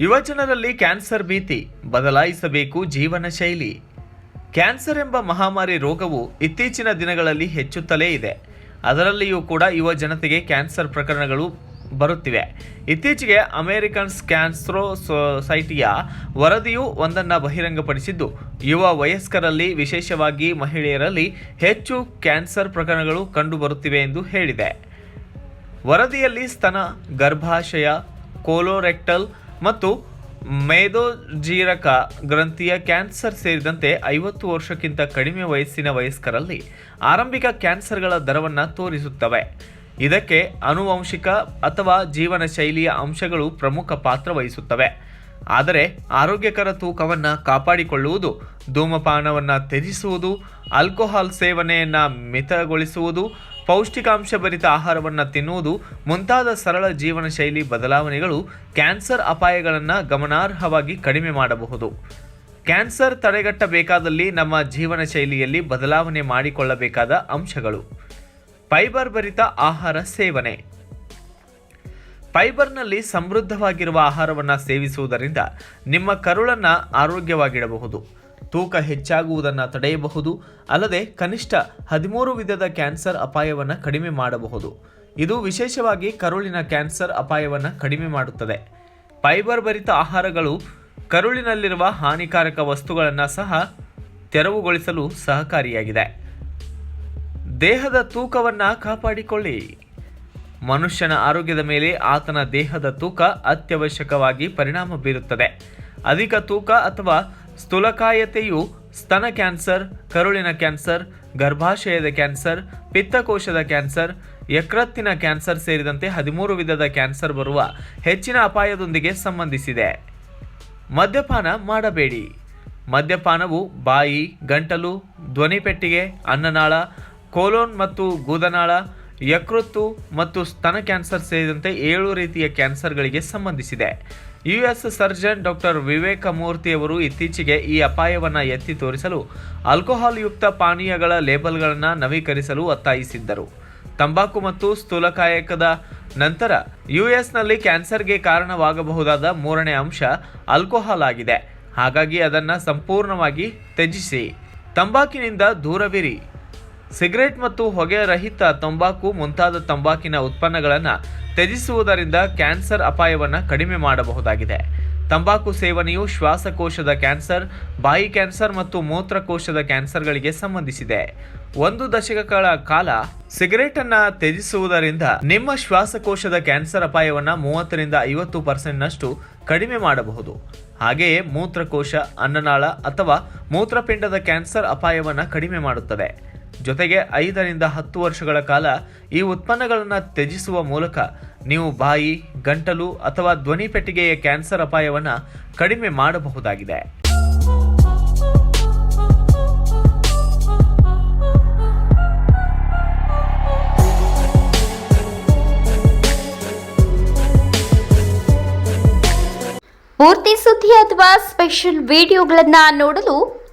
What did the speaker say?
ಯುವಜನರಲ್ಲಿ cancer ಭೀತಿ, ಬದಲಾಯಿಸಬೇಕು ಜೀವನ ಶೈಲಿ. ಕ್ಯಾನ್ಸರ್ ಎಂಬ ಮಹಾಮಾರಿ ರೋಗವು ಇತ್ತೀಚಿನ ದಿನಗಳಲ್ಲಿ ಹೆಚ್ಚುತ್ತಲೇ ಇದೆ. ಅದರಲ್ಲಿಯೂ ಕೂಡ ಯುವ ಜನತೆಗೆ ಕ್ಯಾನ್ಸರ್ ಪ್ರಕರಣಗಳು ಬರುತ್ತಿವೆ. ಇತ್ತೀಚೆಗೆ ಅಮೆರಿಕನ್ಸ್ ಕ್ಯಾನ್ಸ್ರೋ ಸೊಸೈಟಿಯ ವರದಿಯು ಒಂದನ್ನು ಬಹಿರಂಗಪಡಿಸಿದ್ದು, ಯುವ ವಯಸ್ಕರಲ್ಲಿ ವಿಶೇಷವಾಗಿ ಮಹಿಳೆಯರಲ್ಲಿ ಹೆಚ್ಚು ಕ್ಯಾನ್ಸರ್ ಪ್ರಕರಣಗಳು ಕಂಡುಬರುತ್ತಿವೆ ಎಂದು ಹೇಳಿದೆ. ವರದಿಯಲ್ಲಿ ಸ್ತನ, ಗರ್ಭಾಶಯ, ಕೋಲೋರೆಕ್ಟಲ್ ಮತ್ತು ಮೇದೋಜೀರಕ ಗ್ರಂಥಿಯ ಕ್ಯಾನ್ಸರ್ ಸೇರಿದಂತೆ ಐವತ್ತು ವರ್ಷಕ್ಕಿಂತ ಕಡಿಮೆ ವಯಸ್ಸಿನ ವಯಸ್ಕರಲ್ಲಿ ಆರಂಭಿಕ ಕ್ಯಾನ್ಸರ್ಗಳ ದರವನ್ನು ತೋರಿಸುತ್ತವೆ. ಇದಕ್ಕೆ ಆನುವಂಶಿಕ ಅಥವಾ ಜೀವನ ಶೈಲಿಯ ಅಂಶಗಳು ಪ್ರಮುಖ ಪಾತ್ರ ವಹಿಸುತ್ತವೆ. ಆದರೆ ಆರೋಗ್ಯಕರ ತೂಕವನ್ನು ಕಾಪಾಡಿಕೊಳ್ಳುವುದು, ಧೂಮಪಾನವನ್ನು ತ್ಯಜಿಸುವುದು, ಆಲ್ಕೋಹಾಲ್ ಸೇವನೆಯನ್ನು ಮಿತಗೊಳಿಸುವುದು ಪೌಷ್ಟಿಕಾಂಶಭರಿತ ಆಹಾರವನ್ನು ತಿನ್ನುವುದು ಮುಂತಾದ ಸರಳ ಜೀವನ ಶೈಲಿ ಬದಲಾವಣೆಗಳು ಕ್ಯಾನ್ಸರ್ ಅಪಾಯಗಳನ್ನು ಗಮನಾರ್ಹವಾಗಿ ಕಡಿಮೆ ಮಾಡಬಹುದು. ಕ್ಯಾನ್ಸರ್ ತಡೆಗಟ್ಟಬೇಕಾದಲ್ಲಿ ನಮ್ಮ ಜೀವನ ಶೈಲಿಯಲ್ಲಿ ಬದಲಾವಣೆ ಮಾಡಿಕೊಳ್ಳಬೇಕಾದ ಅಂಶಗಳು. ಫೈಬರ್ ಭರಿತ ಆಹಾರ ಸೇವನೆ. ಫೈಬರ್ನಲ್ಲಿ ಸಮೃದ್ಧವಾಗಿರುವ ಆಹಾರವನ್ನು ಸೇವಿಸುವುದರಿಂದ ನಿಮ್ಮ ಕರುಳನ್ನು ಆರೋಗ್ಯವಾಗಿಡಬಹುದು. ತೂಕ ಹೆಚ್ಚಾಗುವುದನ್ನು ತಡೆಯಬಹುದು, ಅಲ್ಲದೆ ಕನಿಷ್ಠ ಹದಿಮೂರು ವಿಧದ ಕ್ಯಾನ್ಸರ್ ಅಪಾಯವನ್ನು ಕಡಿಮೆ ಮಾಡಬಹುದು. ಇದು ವಿಶೇಷವಾಗಿ ಕರುಳಿನ ಕ್ಯಾನ್ಸರ್ ಅಪಾಯವನ್ನು ಕಡಿಮೆ ಮಾಡುತ್ತದೆ. ಫೈಬರ್ ಭರಿತ ಆಹಾರಗಳು ಕರುಳಿನಲ್ಲಿರುವ ಹಾನಿಕಾರಕ ವಸ್ತುಗಳನ್ನು ಸಹ ತೆರವುಗೊಳಿಸಲು ಸಹಕಾರಿಯಾಗಿದೆ. ದೇಹದ ತೂಕವನ್ನು ಕಾಪಾಡಿಕೊಳ್ಳಿ. ಮನುಷ್ಯನ ಆರೋಗ್ಯದ ಮೇಲೆ ಆತನ ದೇಹದ ತೂಕ ಅತ್ಯವಶ್ಯಕವಾಗಿ ಪರಿಣಾಮ ಬೀರುತ್ತದೆ. ಅಧಿಕ ತೂಕ ಅಥವಾ ಸ್ಥೂಲಕಾಯತೆಯು ಸ್ತನ ಕ್ಯಾನ್ಸರ್, ಕರುಳಿನ ಕ್ಯಾನ್ಸರ್, ಗರ್ಭಾಶಯದ ಕ್ಯಾನ್ಸರ್, ಪಿತ್ತಕೋಶದ ಕ್ಯಾನ್ಸರ್, ಯಕೃತ್ತಿನ ಕ್ಯಾನ್ಸರ್ ಸೇರಿದಂತೆ ಹದಿಮೂರು ವಿಧದ ಕ್ಯಾನ್ಸರ್ ಬರುವ ಹೆಚ್ಚಿನ ಅಪಾಯದೊಂದಿಗೆ ಸಂಬಂಧಿಸಿದೆ. ಮದ್ಯಪಾನ ಮಾಡಬೇಡಿ. ಮದ್ಯಪಾನವು ಬಾಯಿ, ಗಂಟಲು ಧ್ವನಿಪೆಟ್ಟಿಗೆ ಅನ್ನನಾಳ, ಕೋಲೋನ್ ಮತ್ತು ಗೂದನಾಳ, ಯಕೃತ್ತು ಮತ್ತು ಸ್ತನ ಕ್ಯಾನ್ಸರ್ ಸೇರಿದಂತೆ ಏಳು ರೀತಿಯ ಕ್ಯಾನ್ಸರ್ಗಳಿಗೆ ಸಂಬಂಧಿಸಿದೆ. ಯುಎಸ್ ಸರ್ಜನ್ ಡಾಕ್ಟರ್ ವಿವೇಕ ಮೂರ್ತಿಯವರು ಇತ್ತೀಚೆಗೆ ಈ ಅಪಾಯವನ್ನು ಎತ್ತಿ ತೋರಿಸಲು ಆಲ್ಕೋಹಾಲ್ ಯುಕ್ತ ಪಾನೀಯಗಳ ಲೇಬಲ್ಗಳನ್ನು ನವೀಕರಿಸಲು ಒತ್ತಾಯಿಸಿದ್ದರು. ತಂಬಾಕು ಮತ್ತು ಸ್ಥೂಲಕಾಯಕದ ನಂತರ ಯುಎಸ್ನಲ್ಲಿ ಕ್ಯಾನ್ಸರ್ಗೆ ಕಾರಣವಾಗಬಹುದಾದ ಮೂರನೇ ಅಂಶ ಆಲ್ಕೋಹಾಲ್ ಆಗಿದೆ. ಹಾಗಾಗಿ ಅದನ್ನು ಸಂಪೂರ್ಣವಾಗಿ ತ್ಯಜಿಸಿ. ತಂಬಾಕಿನಿಂದ ದೂರವಿರಿ. ಸಿಗರೆಟ್ ಮತ್ತು ಹೊಗೆ ರಹಿತ ತಂಬಾಕು ಮುಂತಾದ ತಂಬಾಕಿನ ಉತ್ಪನ್ನಗಳನ್ನು ತ್ಯಜಿಸುವುದರಿಂದ ಕ್ಯಾನ್ಸರ್ ಅಪಾಯವನ್ನು ಕಡಿಮೆ ಮಾಡಬಹುದಾಗಿದೆ. ತಂಬಾಕು ಸೇವನೆಯು ಶ್ವಾಸಕೋಶದ ಕ್ಯಾನ್ಸರ್, ಬಾಯಿ ಕ್ಯಾನ್ಸರ್ ಮತ್ತು ಮೂತ್ರಕೋಶದ ಕ್ಯಾನ್ಸರ್ಗಳಿಗೆ ಸಂಬಂಧಿಸಿದೆ. ಒಂದು ದಶಕಗಳ ಕಾಲ ಸಿಗರೆಟ್ ಅನ್ನ ತ್ಯಜಿಸುವುದರಿಂದ ನಿಮ್ಮ ಶ್ವಾಸಕೋಶದ ಕ್ಯಾನ್ಸರ್ ಅಪಾಯವನ್ನು ಮೂವತ್ತರಿಂದ ಐವತ್ತು ಪರ್ಸೆಂಟ್ನಷ್ಟು ಕಡಿಮೆ ಮಾಡಬಹುದು. ಹಾಗೆಯೇ ಮೂತ್ರಕೋಶ, ಅನ್ನನಾಳ ಅಥವಾ ಮೂತ್ರಪಿಂಡದ ಕ್ಯಾನ್ಸರ್ ಅಪಾಯವನ್ನು ಕಡಿಮೆ ಮಾಡುತ್ತದೆ. ಜೊತೆಗೆ ಐದರಿಂದ ಹತ್ತು ವರ್ಷಗಳ ಕಾಲ ಈ ಉತ್ಪನ್ನಗಳನ್ನು ತ್ಯಜಿಸುವ ಮೂಲಕ ನೀವು ಬಾಯಿ, ಗಂಟಲು ಅಥವಾ ಧ್ವನಿ ಪೆಟ್ಟಿಗೆಯ ಕ್ಯಾನ್ಸರ್ ಅಪಾಯವನ್ನು ಕಡಿಮೆ ಮಾಡಬಹುದಾಗಿದೆ. ಪೂರ್ತಿ ಸುದ್ದಿ ಅಥವಾ ಸ್ಪೆಷಲ್ ವಿಡಿಯೋಗಳನ್ನು ನೋಡಲು